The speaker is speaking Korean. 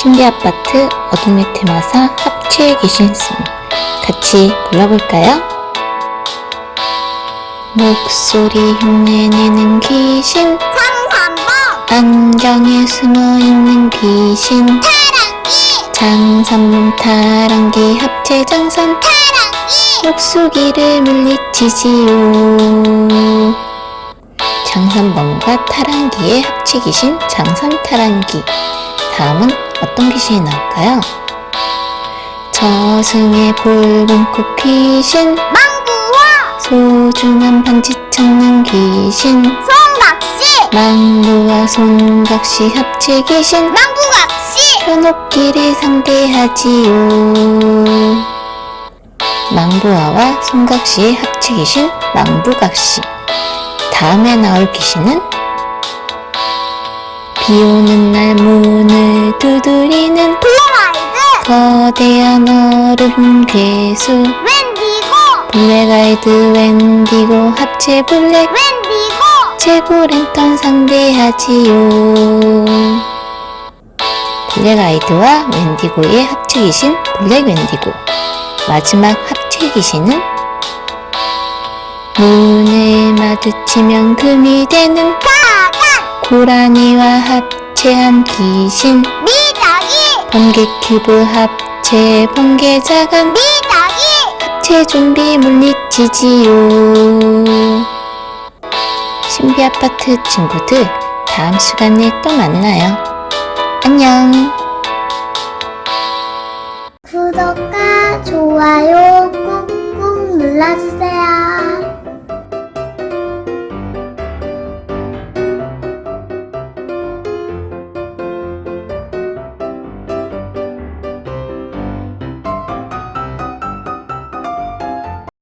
신비아파트 어둠의 테마사 합체 귀신승 같이 불러볼까요? 목소리 흉내내는 귀신. 상삼번 안경에 숨어있는 귀신. 타랑이! 장산몸 타랑기 합체 장산 타랑이! 목수기를 물리치지요. 장산범과 타랑기의 합체 귀신 장산 타랑기. 다음은 어떤 귀신이 나올까요? 저승의 붉은 꽃 귀신 망구와 소중한 반지 찾는 귀신 송각시 망부와 손각시 합체 귀신 망구각시 현옥기를 상대하지요 망부아와 손각시의 합체 귀신 망부각시 다음에 나올 귀신은 비 오는 날 문을 두드리는 블루아이드 거대한 얼음 괴수. 웬디고? 블랙아이드 웬디고 합체 블랙. 웬디고? 최고 랜턴 상대하지요. 블랙아이드와 웬디고의 합체 귀신 블랙 웬디고. 마지막 합체 귀신은 문을 마주치면 금이 되는 고라니와 합체한 귀신. 미자기 번개 큐브 합체 번개 자간 미자기 합체 좀비 물리치지요. 신비 아파트 친구들 다음 시간에 또 만나요. 안녕